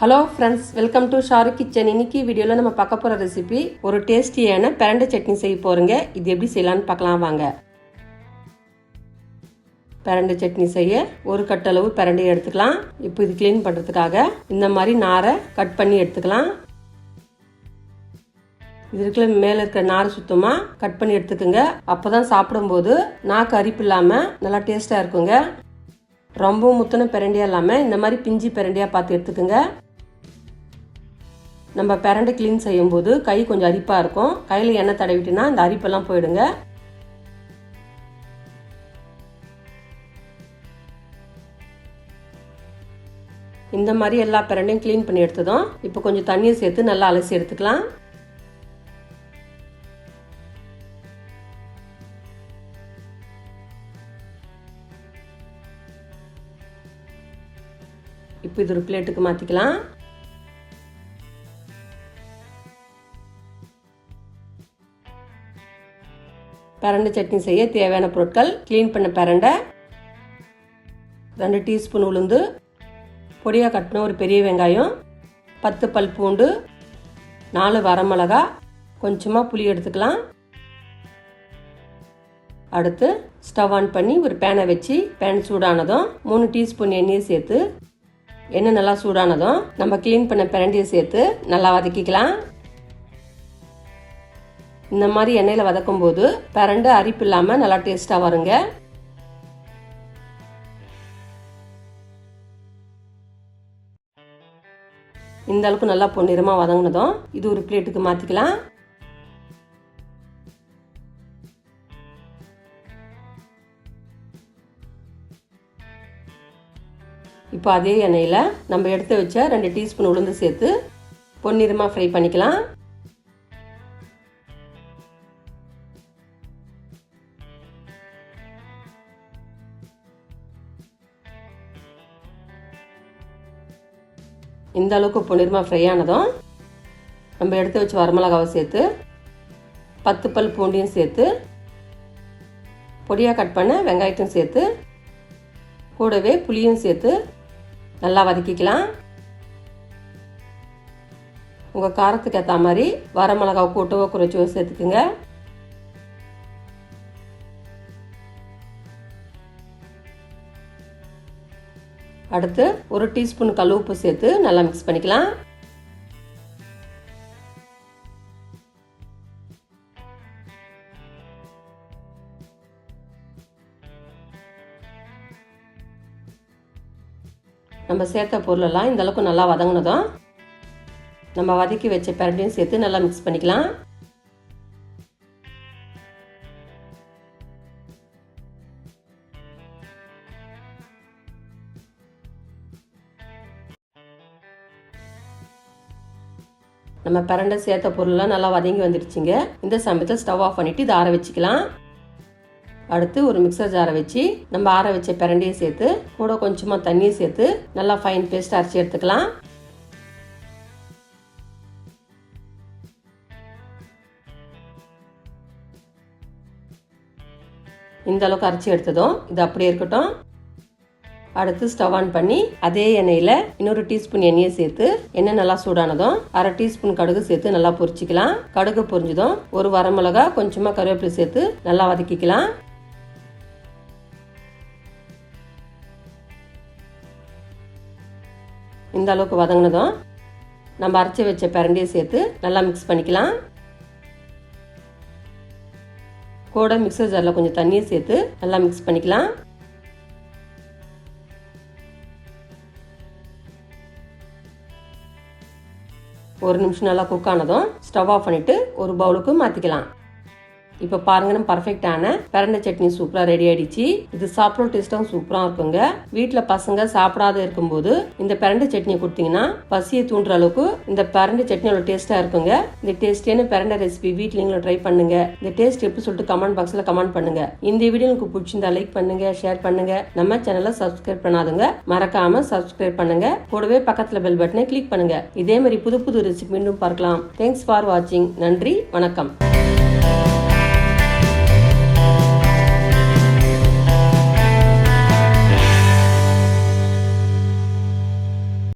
Hello friends welcome to Sharu kitchen இன்னைக்கு வீடியோவில் நம்ம பார்க்க போகிற ரெசிபி ஒரு டேஸ்டியான பிரண்டை சட்னி செய்ய போகிறோங்க இது எப்படி செய்யலான்னு பார்க்கலாம் வாங்க. பிரண்டை சட்னி செய்ய ஒரு கட்டளவு பிரண்டை எடுத்துக்கலாம். இப்போ இது க்ளீன் பண்ணுறதுக்காக இந்த மாதிரி நாரை கட் பண்ணி எடுத்துக்கலாம். இது இருக்கிற மேலே இருக்கிற நார் சுத்தமாக கட் பண்ணி எடுத்துக்கோங்க. அப்போ தான் சாப்பிடும்போது நாக்கு அரிப்பு இல்லாமல் நல்லா டேஸ்ட்டாக இருக்குங்க. ரொம்ப முத்தின பிரண்டையாக இல்லாமல் இந்த மாதிரி பிஞ்சி பிரண்டியாக பார்த்து எடுத்துக்கோங்க. நம்ம பிரண்டை க்ளீன் செய்யும்போது கை கொஞ்சம் அரிப்பாக இருக்கும். கையில் எண்ணெய் தடவிட்டுனா அந்த அரிப்பெல்லாம் போயிடுங்க. இந்த மாதிரி எல்லா பிரண்டையும் க்ளீன் பண்ணி எடுத்ததும் இப்போ கொஞ்சம் தண்ணியை சேர்த்து நல்லா அலசி எடுத்துக்கலாம். இப்போ இது ஒரு பிளேட்டுக்கு மாற்றிக்கலாம் பரண்டை சட்னி செய்ய தேவையான பொருட்கள் க்ளீன் பண்ண பரண்டை. ரெண்டு டீஸ்பூன் உளுந்து. பொடியாக கட்டின ஒரு பெரிய வெங்காயம். பத்து பல் பூண்டு. நாலு வரமிளகா. கொஞ்சமாக புளி எடுத்துக்கலாம். அடுத்து ஸ்டவ் ஆன் பண்ணி ஒரு பேனை வச்சு பேன் சூடானதும் மூணு டீஸ்பூன் எண்ணெயை சேர்த்து எண்ணெய் நல்லா சூடானதும் நம்ம க்ளீன் பண்ண பிரண்டியை சேர்த்து நல்லா வதக்கிக்கலாம். இந்த மாதிரி எண்ணெயில் வதக்கும் போது பரண்டு அரிப்பு இல்லாமல் நல்லா டேஸ்ட்டாக வருங்க. இந்த அளவுக்கு நல்லா பொன்னிறமாக வதங்கினதும் இது ஒரு பிளேட்டுக்கு மாற்றிக்கலாம் இப்போ அதே எண்ணெயில் நம்ம எடுத்து வச்ச ரெண்டு டீஸ்பூன் உளுந்து சேர்த்து பொன்னிறமாக ஃப்ரை பண்ணிக்கலாம். இந்த அளவுக்கு பொன்னிறமாக ஃப்ரை ஆனதும் நம்ம எடுத்து வச்சு வரமிளகாவை சேர்த்து பத்து பல் பூண்டியும் சேர்த்து பொடியாக கட் பண்ண வெங்காயத்தையும் சேர்த்து கூடவே புளியும் சேர்த்து நல்லா வதக்கிக்கலாம். உங்கள் காரத்துக்கு ஏற்ற மாதிரி வரமிளகாவை கூட்டவோ குறைச்சவோ சேர்த்துக்குங்க. அடுத்து ஒரு டீஸ்பூன் கல் உப்பு சேர்த்து நல்லா மிக்ஸ் பண்ணிக்கலாம். நம்ம சேர்த்த பொருளெல்லாம் இந்த அளவுக்கு நல்லா வதங்கினதும் நம்ம வதக்கி வச்ச பரண்டையும் சேர்த்து நல்லா மிக்ஸ் பண்ணிக்கலாம். நம்ம பரண்டை சேர்த்த பொருள்லாம் நல்லா வதங்கி வந்துடுச்சுங்க. இந்த சமயத்தில் ஸ்டவ் ஆஃப் பண்ணிவிட்டு இதை ஆற வச்சுக்கலாம். அடுத்து ஒரு மிக்சர் ஜாரை வச்சு நம்ம ஆற வச்ச பிரண்டையை சேர்த்து கூட கொஞ்சமாக தண்ணியை சேர்த்து நல்லா ஃபைன் பேஸ்ட் அரைச்சி எடுத்துக்கலாம். இந்த அளவுக்கு அரைச்சி எடுத்ததும் இது அப்படியே இருக்கட்டும். அடுத்து ஸ்டவ் ஆன் பண்ணி அதே எண்ணெயில் இன்னொரு டீஸ்பூன் எண்ணெயை சேர்த்து எண்ணெய் நல்லா சூடானதும் அரை டீஸ்பூன் கடுகு சேர்த்து நல்லா பொரிச்சிக்கலாம். கடுகு பொரிஞ்சதும் ஒரு வரமிளகா கொஞ்சமாக கருவேப்பிலை சேர்த்து நல்லா வதக்கிக்கலாம். இந்த அளவுக்கு வதங்கினதும் நம்ம அரைச்சி வச்ச பிரண்டியை சேர்த்து நல்லா மிக்ஸ் பண்ணிக்கலாம். கூட மிக்சர் ஜாரில் கொஞ்சம் தண்ணியை சேர்த்து நல்லா மிக்ஸ் பண்ணிக்கலாம். ஒரு நிமிஷம் நல்லா குக் ஆனதும் ஸ்டவ் ஆஃப் பண்ணிட்டு ஒரு பவுலுக்கு மாற்றிக்கலாம் இப்போ பாருங்க நம்ம பர்ஃபெக்டான பரண்டை சட்னி சூப்பராக ரெடி ஆயிடுச்சு. இது சாப்பிட்ற டேஸ்ட்டும் சூப்பராக இருக்குங்க. வீட்டில் பசங்க சாப்பிடாத இருக்கும்போது இந்த பரண்டை சட்னி கொடுத்தீங்கன்னா பசியை தூண்டுற அளவுக்கு இந்த பரண்டை சட்னியோட டேஸ்ட்டாக இருக்குங்க. இந்த டேஸ்டியான பரண்டை ரெசிபி வீட்டில் நீங்களும் ட்ரை பண்ணுங்க. இந்த டேஸ்ட் எப்படி சொல்லிட்டு கமெண்ட் பாக்ஸில் கமெண்ட் பண்ணுங்க. இந்த வீடியோ உங்களுக்கு பிடிச்சிருந்தா லைக் பண்ணுங்க ஷேர் பண்ணுங்க. நம்ம சேனலை சப்ஸ்கிரைப் பண்ணாதுங்க. மறக்காம சப்ஸ்கிரைப் பண்ணுங்க. கூடவே பக்கத்தில் பெல் பட்டனை கிளிக் பண்ணுங்க. இதே மாதிரி புது புது ரெசிபி மீண்டும் பார்க்கலாம். தேங்க்ஸ் ஃபார் வாட்சிங் நன்றி வணக்கம்.